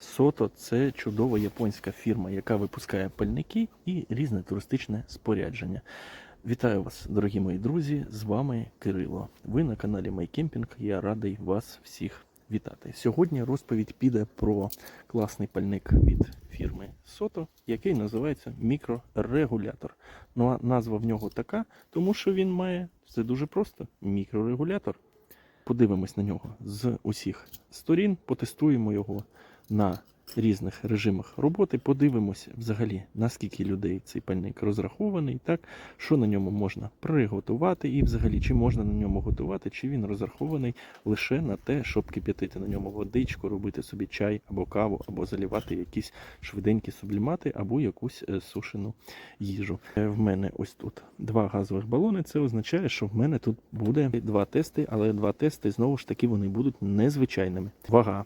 Сото це чудова японська фірма, яка випускає пальники і різне туристичне спорядження. Вітаю вас, дорогі мої друзі! З вами Кирило. Ви на каналі MyCamping. Я радий вас всіх вітати. Сьогодні розповідь піде про класний пальник від фірми Сото, який називається мікрорегулятор. Ну а назва в нього така, тому що він має все дуже просто: мікрорегулятор. Подивимось на нього з усіх сторін, потестуємо його на різних режимах роботи. Подивимося взагалі, наскільки людей цей пальник розрахований, так, що на ньому можна приготувати, і взагалі, чи можна на ньому готувати, чи він розрахований лише на те, щоб кип'ятити на ньому водичку, робити собі чай або каву, або залівати якісь швиденькі сублімати, або якусь е, сушену їжу. Е, В мене ось тут два газових балони. Це означає, що в мене тут буде два тести, але два тести знову ж таки вони будуть незвичайними. Вага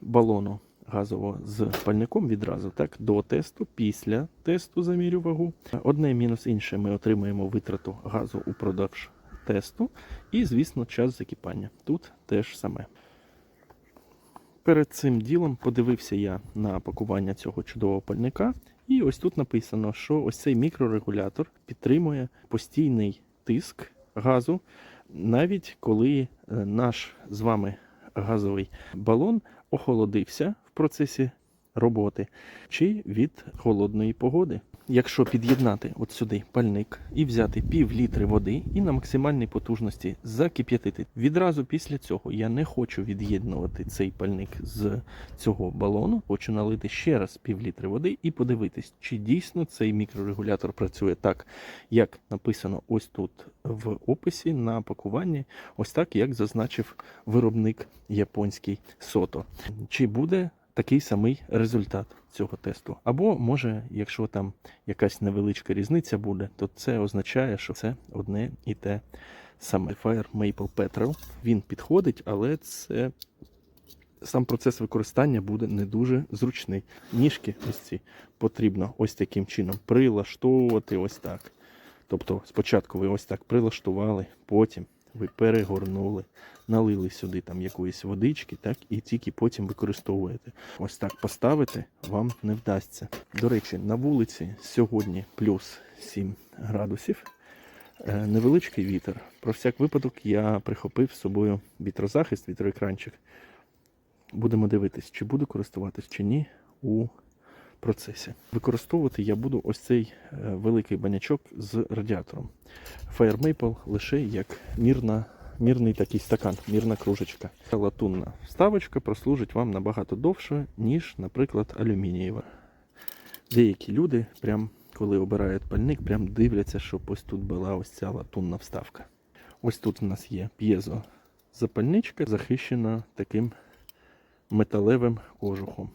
балону газового з пальником відразу так до тесту, після тесту замірю вагу. Одне мінус інше ми отримаємо витрату газу упродовж тесту, і, звісно, час закипання. Тут теж саме. Перед цим ділом подивився я на пакування цього чудового пальника, і ось тут написано, що ось цей мікрорегулятор підтримує постійний тиск газу, навіть коли е, наш з вами газовий балон охолодився процесі роботи чи від холодної погоди. Якщо під'єднати от сюди пальник і взяти пів літри води і на максимальній потужності закип'ятити. Відразу після цього я не хочу від'єднувати цей пальник з цього балону. Хочу налити ще раз пів літри води і подивитись, чи дійсно цей мікрорегулятор працює так, як написано ось тут в описі на пакуванні, ось так, як зазначив виробник японський Сото. Чи буде такий самий результат цього тесту. Або може, якщо там якась невеличка різниця буде, то це означає, що це одне і те саме. Fire Maple Petrol. Він підходить, але це сам процес використання буде не дуже зручний. Ніжки ось ці потрібно ось таким чином прилаштовувати ось так. Тобто спочатку ви ось так прилаштували, потім ви перегорнули, налили сюди там якоїсь водички, так, і тільки потім використовуєте. Ось так поставити вам не вдасться. До речі, на вулиці сьогодні плюс 7 градусів. Е, Невеличкий вітер. Про всяк випадок я прихопив з собою вітрозахист, вітроекранчик. Будемо дивитись, чи буду користуватись чи ні у процесі. Використовувати я буду ось цей е, великий банячок з радіатором. Fire Maple лише як мірна, мірний такий стакан, мірна кружечка. Ця латунна вставочка прослужить вам набагато довше, ніж, наприклад, алюмінієва. Деякі люди, прям коли обирають пальник, прям дивляться, щоб ось тут була ось ця латунна вставка. Ось тут у нас є п'єзо запальничка, захищена таким металевим кожухом.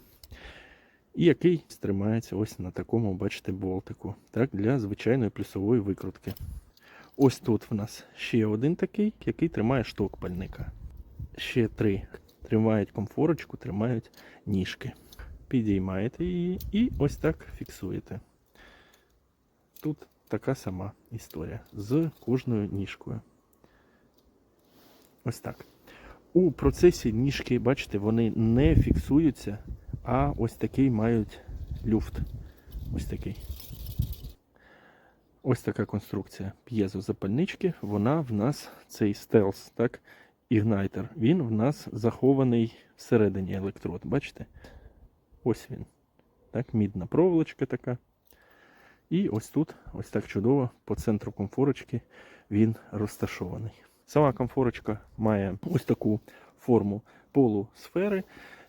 І який стримається ось на такому, бачите, болтику. Так, для звичайної плюсової викрутки. Ось тут в нас ще один такий, який тримає шток пальника. Ще три тримають комфорочку, тримають ніжки. Підіймаєте її і ось так фіксуєте. Тут така сама історія з кожною ніжкою. Ось так. У процесі ніжки, бачите, вони не фіксуються, а ось такий мають люфт. Ось такий. Ось така конструкція п'єзозапальнички. Вона в нас цей стелс, так, ігнайтер. Він в нас захований всередині електрод. Бачите? Ось він. Так, мідна проволочка така. І ось тут, ось так чудово, по центру комфорочки він розташований. Сама комфорочка має ось таку форму полусфери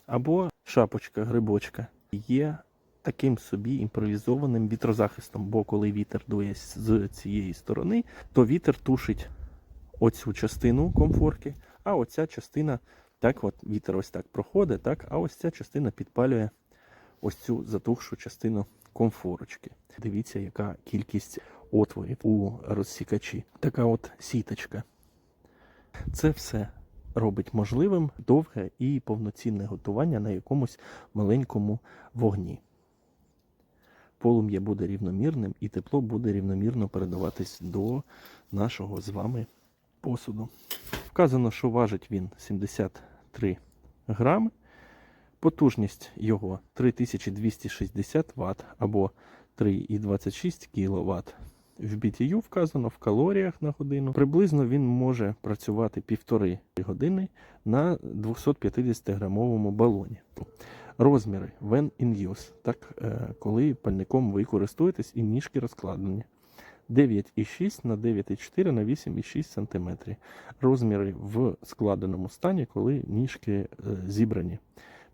або шапочка, грибочка. Є таким собі імпровізованим вітрозахистом, бо коли вітер дує з цієї сторони, то вітер тушить оцю частину комфорки, а оця частина, так от вітер ось так проходить, так, а ось ця частина підпалює ось цю затухшу частину комфорочки. Дивіться, яка кількість отворів у розсікачі. Така от сіточка. Це все робить можливим довге і повноцінне готування на якомусь маленькому вогні. Полум'я буде рівномірним і тепло буде рівномірно передаватись до нашого з вами посуду. Вказано, що важить він 73 грами. Потужність його 3260 Вт або 3,26 кВт. В BTU вказано в калоріях на годину. Приблизно він може працювати півтори години на 250-грамовому балоні. Розміри when in use, так, е, коли пальником ви користуєтесь і ніжки розкладені. 9,6 на 9,4 на 8,6 см. Розміри в складеному стані, коли ніжки е, зібрані.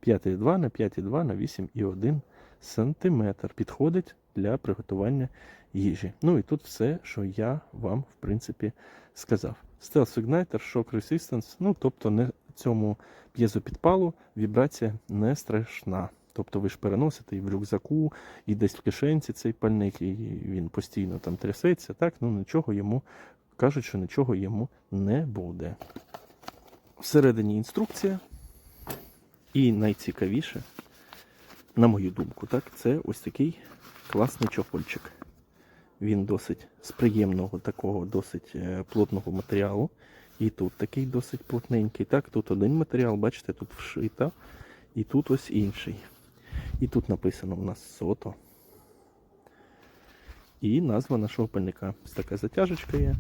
5,2 на 5,2 на 8,1 см. Підходить для приготування їжі. Ну і тут все, що я вам, в принципі, сказав. Stealth Igniter, Shock Resistance, ну тобто не цьому п'єзопідпалу вібрація не страшна. Тобто ви ж переносите і в рюкзаку, і десь в кишенці цей пальник, і він постійно там трясеться, так, ну нічого йому, кажуть, що нічого йому не буде. Всередині інструкція. І найцікавіше, на мою думку, так, це ось такий класний чохольчик. Він досить з приємного такого досить е, плотного матеріалу. І тут такий досить плотненький. Так, тут один матеріал, бачите, тут вшита, і тут ось інший. І тут написано у нас сото. І назва нашого пальника. Ось така затяжечка є.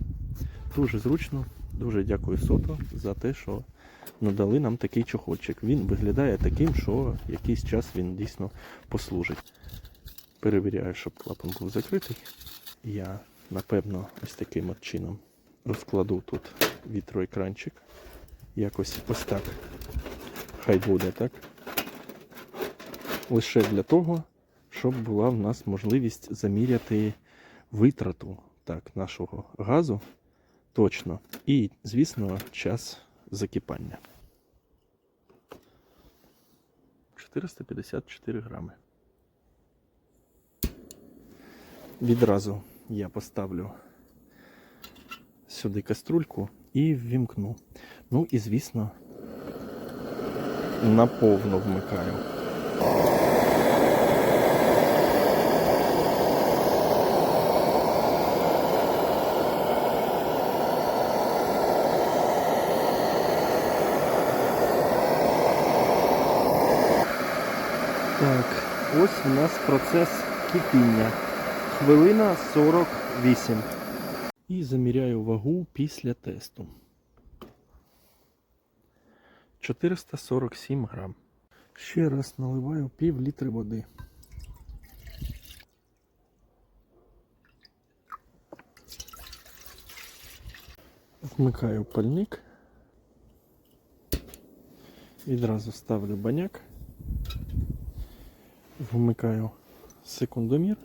Дуже зручно. Дуже дякую сото за те, що надали нам такий чохольчик. Він виглядає таким, що якийсь час він дійсно послужить. Перевіряю, щоб клапан був закритий. Я, напевно, ось таким от чином розкладу тут вітроекранчик. Якось ось так. Хай буде, так? Лише для того, щоб була в нас можливість заміряти витрату так, нашого газу точно. І, звісно, час закипання. 454 грами. Відразу я поставлю сюди каструльку і ввімкну. Ну і, звісно, наповно вмикаю. Так, ось у нас процес кипіння. Хвилина 48. І заміряю вагу після тесту. 447 грам. Ще раз наливаю пів літри води. Вмикаю пальник. Відразу ставлю баняк. Вмикаю секундомір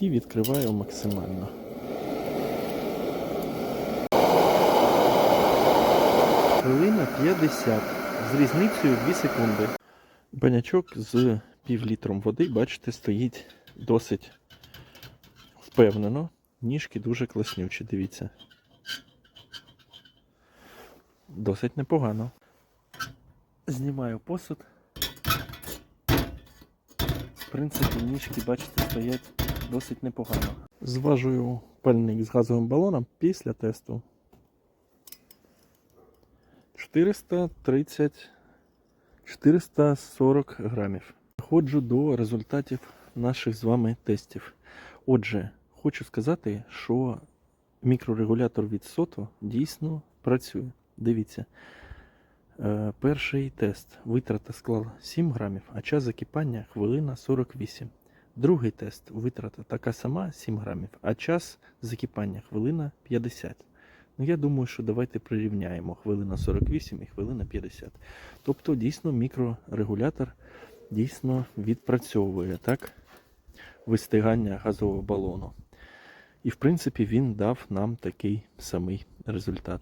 і відкриваю максимально. Хвилина 50 з різницею 2 секунди. Банячок з пів літром води, бачите, стоїть досить впевнено. Ніжки дуже класнючі, дивіться. Досить непогано. Знімаю посуд. Принципі, ніжки, бачите, стоять досить непогано. Зважую пальник з газовим балоном після тесту. 430 440 грамів. Переходжу до результатів наших з вами тестів. Отже, хочу сказати, що мікрорегулятор від SOTO дійсно працює. Дивіться. Е, Перший тест. Витрата склала 7 грамів, а час закипання хвилина 48. Другий тест. Витрата така сама 7 грамів, а час закипання хвилина 50. Ну, я думаю, що давайте прирівняємо хвилина 48 і хвилина 50. Тобто, дійсно, мікрорегулятор дійсно відпрацьовує так, вистигання газового балону. І, в принципі, він дав нам такий самий результат.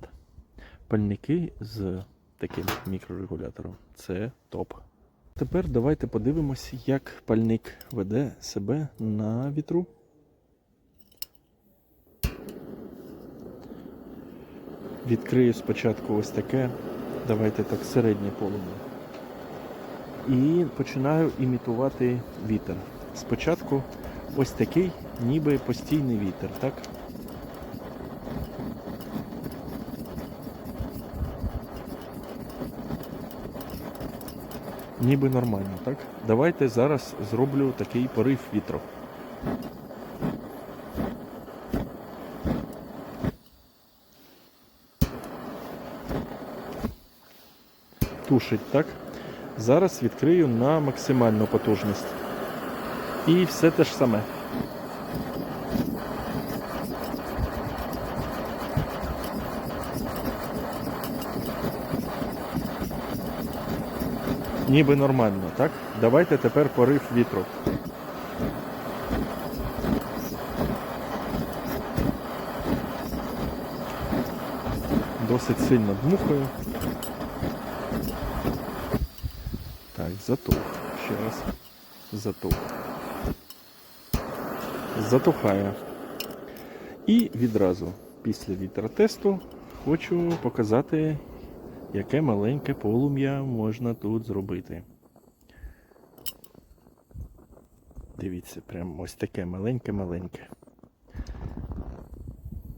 Пальники з таким мікрорегулятором це топ. Тепер давайте подивимось, як пальник веде себе на вітру. Відкрию спочатку ось таке, давайте так, середнє полум'я. І починаю імітувати вітер. Спочатку ось такий, ніби постійний вітер, так? Ніби нормально, так? Давайте зараз зроблю такий порив вітру. Тушить, так? Зараз відкрию на максимальну потужність. І все те ж саме. Ніби нормально, так? Давайте тепер порив вітру. Досить сильно дмухаю. Так, затух. Ще раз. Затух. Затухає. І відразу після вітротесту хочу показати, яке маленьке полум'я можна тут зробити. Дивіться, прям ось таке маленьке-маленьке.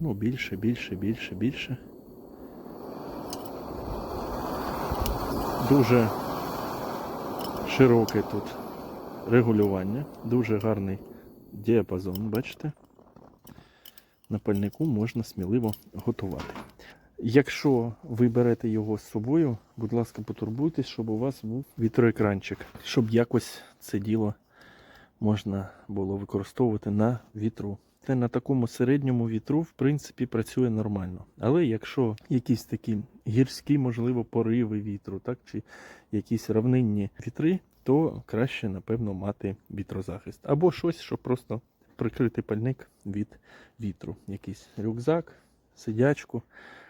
Ну, більше, більше, більше, більше. Дуже широке тут регулювання, дуже гарний діапазон, бачите? На пальнику можна сміливо готувати. Якщо ви берете його з собою, будь ласка, потурбуйтесь, щоб у вас був вітроекранчик, щоб якось це діло можна було використовувати на вітру. Це на такому середньому вітру, в принципі, працює нормально. Але якщо якісь такі гірські, можливо, пориви вітру, так, чи якісь равнинні вітри, то краще, напевно, мати вітрозахист. Або щось, щоб просто прикрити пальник від вітру. Якийсь рюкзак, сидячку,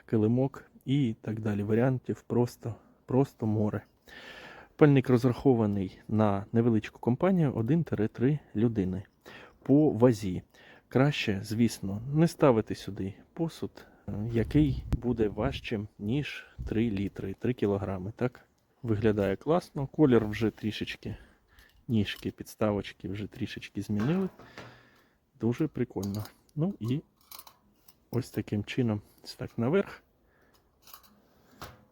килимок і так далі. Варіантів просто, просто море. Пальник розрахований на невеличку компанію 1-3 людини. По вазі. Краще, звісно, не ставити сюди посуд, який буде важчим, ніж 3 літри, 3 кілограми. Так? Виглядає класно. Колір вже трішечки, ніжки, підставочки вже трішечки змінили. Дуже прикольно. Ну і ось таким чином ось так наверх.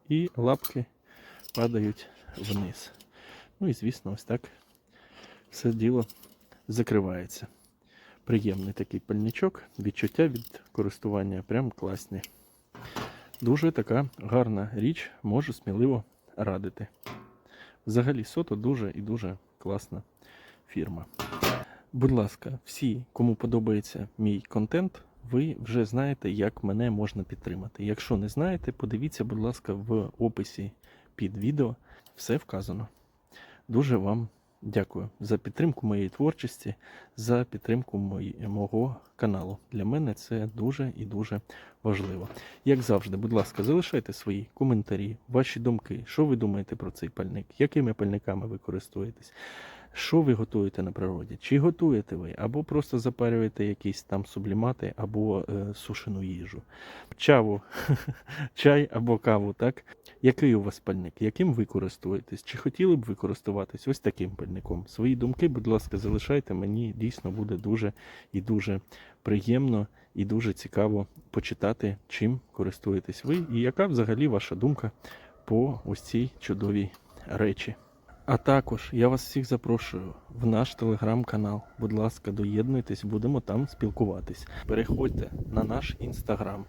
І лапки падають вниз. Ну і звісно, ось так все діло закривається. Приємний такий пальничок, відчуття від користування прям класні. Дуже така гарна річ, можу сміливо радити. Взагалі, сото дуже і дуже класна фірма. Будь ласка, всі, кому подобається мій контент, ви вже знаєте, як мене можна підтримати. Якщо не знаєте, подивіться, будь ласка, в описі під відео все вказано. Дуже вам дякую за підтримку моєї творчості, за підтримку мого каналу. Для мене це дуже і дуже важливо. Як завжди, будь ласка, залишайте свої коментарі, ваші думки, що ви думаєте про цей пальник, якими пальниками ви користуєтесь. Що ви готуєте на природі? Чи готуєте ви, або просто запарюєте якісь там сублімати, або е, сушену їжу, чаву, чай або каву, так? Який у вас пальник? Яким ви користуєтесь? Чи хотіли б ви користуватись ось таким пальником? Свої думки, будь ласка, залишайте. Мені дійсно буде дуже і дуже приємно і дуже цікаво почитати, чим користуєтесь ви, і яка взагалі ваша думка по ось цій чудовій речі. А також я вас всіх запрошую в наш телеграм-канал. Будь ласка, доєднуйтесь, будемо там спілкуватись. Переходьте на наш інстаграм,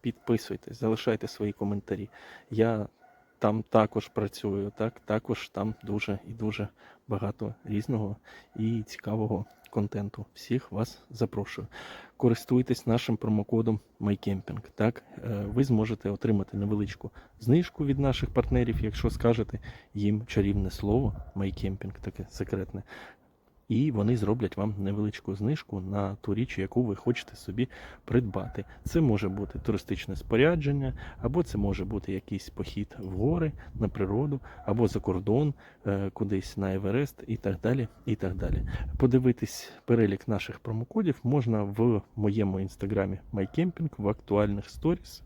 підписуйтесь, залишайте свої коментарі. Я там також працюю, так також там дуже і дуже багато різного і цікавого контенту. Всіх вас запрошую. Користуйтесь нашим промокодом MyCamping. Так, Е, ви зможете отримати невеличку знижку від наших партнерів, якщо скажете їм чарівне слово MyCamping, таке секретне. І вони зроблять вам невеличку знижку на ту річ, яку ви хочете собі придбати. Це може бути туристичне спорядження, або це може бути якийсь похід в гори, на природу, або за кордон, е, кудись на Еверест і так далі. і так далі. Подивитись перелік наших промокодів можна в моєму інстаграмі MyCamping в актуальних сторіс,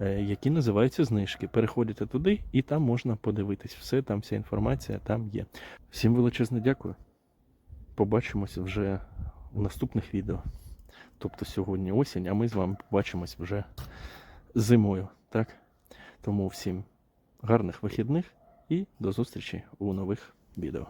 е, які називаються знижки. Переходите туди, і там можна подивитись все, там вся інформація там є. Всім величезне дякую. Побачимося вже у наступних відео. Тобто сьогодні осінь, а ми з вами побачимось вже зимою. Так? Тому всім гарних вихідних і до зустрічі у нових відео.